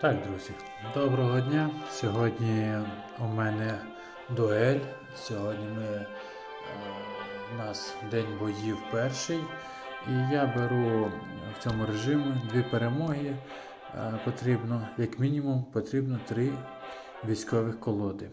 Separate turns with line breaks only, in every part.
Так, друзі, доброго дня. Сьогодні у мене дуель. Сьогодні ми, е, у нас день боїв перший. І я беру в цьому режимі дві перемоги. Е, потрібно, як мінімум, потрібно три військових колоди.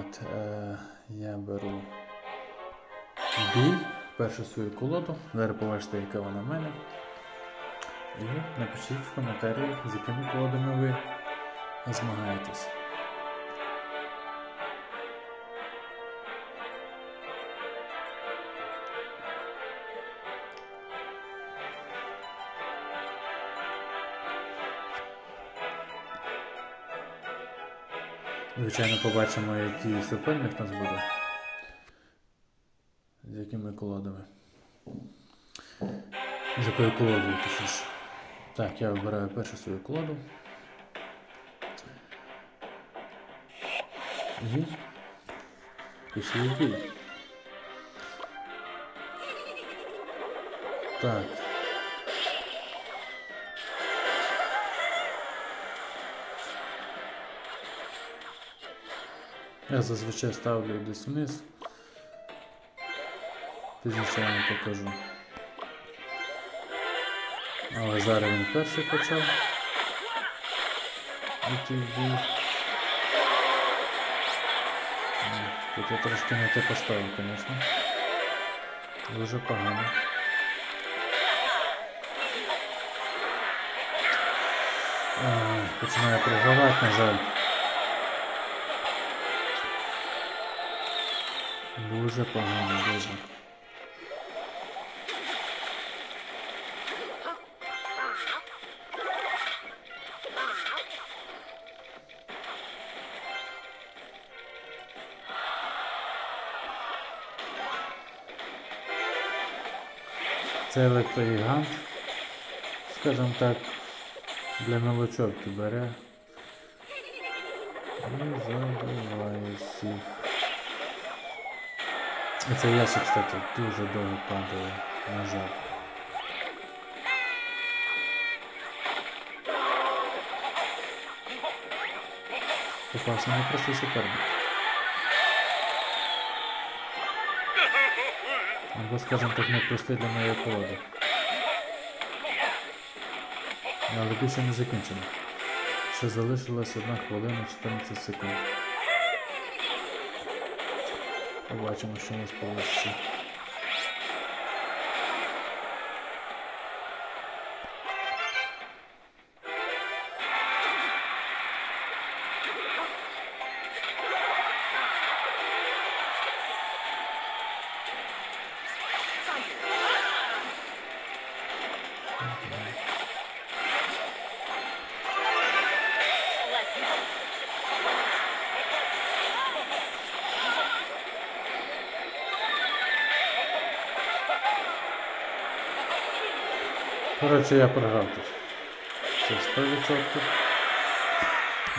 От, е, я беру бій, першу свою колоду. Зараз побачите, яка вона в мене. І напишіть в коментарі, з якими колодами ви змагаєтесь. Звичайно, побачимо, який суперник нас буде. З якими колодами. З якою колодою точніше. Так, я вибираю першу свою колоду. І пішли в бій. Так. Я зазвичай ставлю десь вниз. Пізніше вам покажу. Але зараз він перший почав. Іти в. Тут я трошки не те поставив, звісно. Дуже погано. Ай, Починаю програвати, на жаль. Дуже погано, дуже. Це електрогігант, скажімо так, для новачовки бере. І забиває всіх. Це ящик, кстати, дуже довго падає, на жаль. Попався непростий суперник. Або, скажімо так, непростий для моєї породи. Але більше не закінчено. Ще залишилась 1 хвилина 14 секунд. Побачимо, що у нас вийде. Коротше, я програв тут. Це 100%.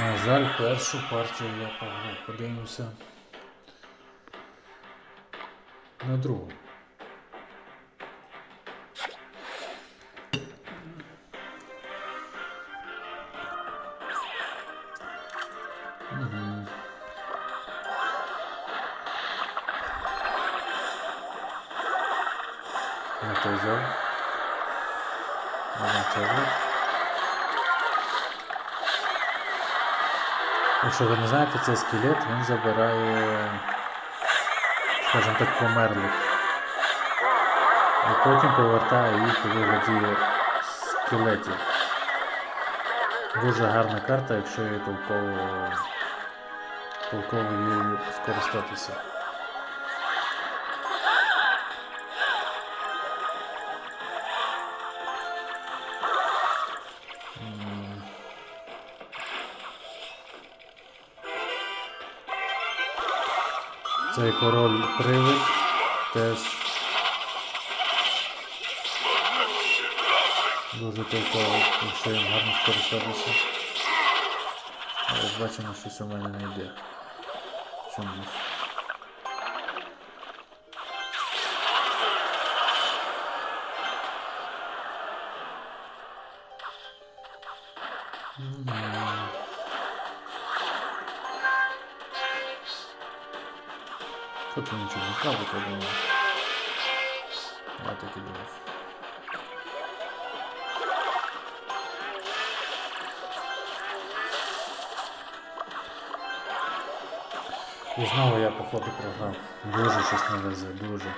На жаль, першу партію я програв. Подивимося. На другу. Це вот. Якщо ви не знаєте, цей скелет він забирає, скажімо так, померлих. І потім повертає їх у вигляді скелетів. Дуже гарна карта, якщо її толково, толково її скористатися. Цей король привид теж дуже толково, якщо їм гарно скористатися. Але бачимо, що це мене не йде. Чомусь. Нічого не правда, я думаю. Я так і знову я походу програв. Дуже щось не везе, дуже.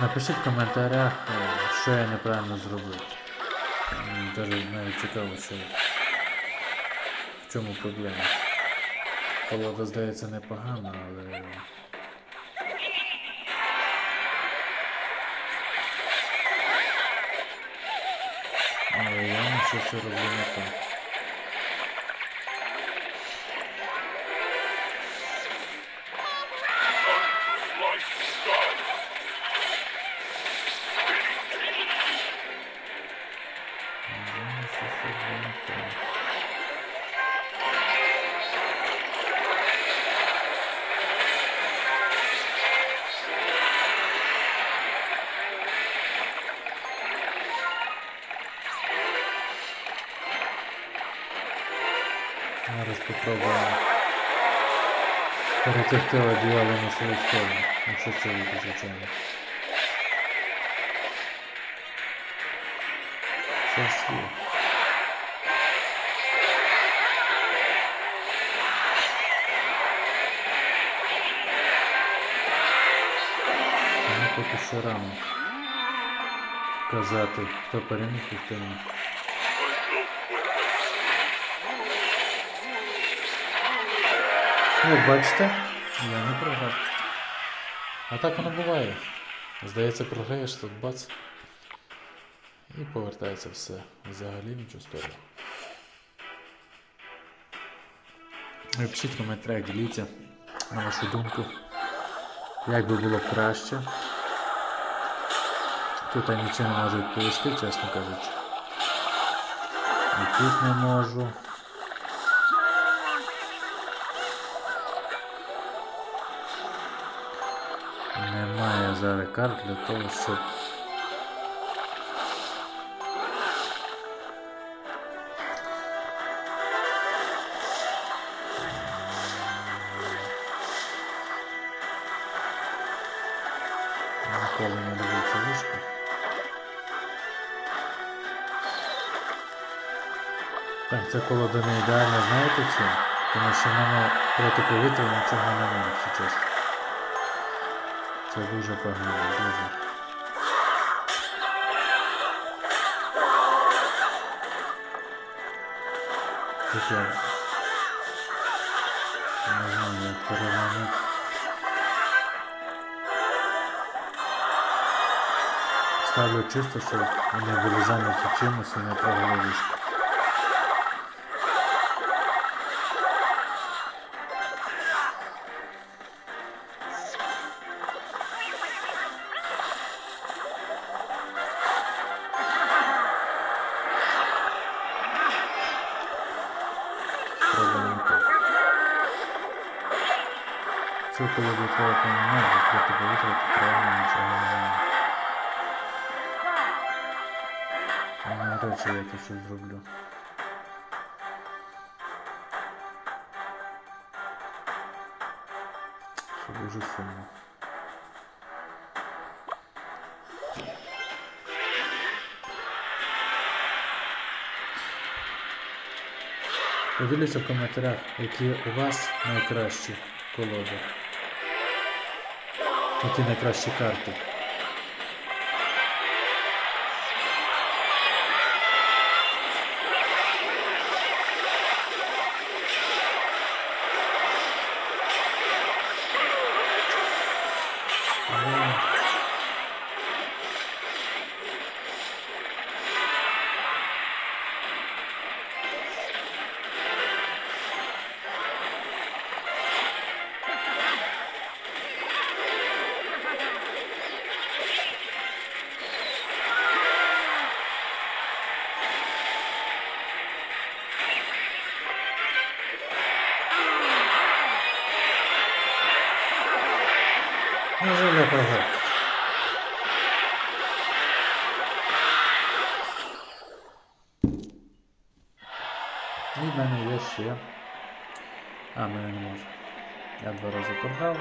Напишіть в коментарях, е, що я неправильно зробив. Мені навіть цікаво, що в чому проблема. Колода здається непогана, але. Але я щось роблю не так. Зараз попробуємо перетягти одіяло на свою сторону, якщо це вийде, звичайно. Щось є. Поки що рано казати, хто переміг і хто ні. Як бачите, я не програв. А так воно буває. Здається, програєш тут бац. І повертається все. Взагалі нічого. Ви пишіть в коментарях, діліться на вашу думку. Як би було краще. Тут я нічого не можу відповісти, чесно кажучи. І тут не можу. Немає зараз карт для того, щоб. Так, це колода не ідеальна, знаєте чим? Тому що в мене проти повітря нічого немає, якщо чесно. Це дуже погано, дуже. Я не знаю, як переламати. Ставлю чисто, щоб вони були зайняті чимось і не трогали Колоду треба поміняти, бо проти повітря тут реально нічого немає. Я навряд чи я тут щось зроблю. Це дуже сумно. Поділіться в коментарях, які у вас найкращі колоди. Які найкращі карти. І в мене є ще. А, мене не можу. Я два рази програв.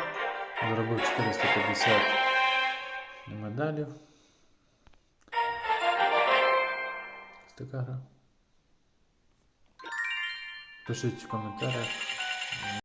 Заробив 450 медалів. Така гра. Пишіть в коментарях.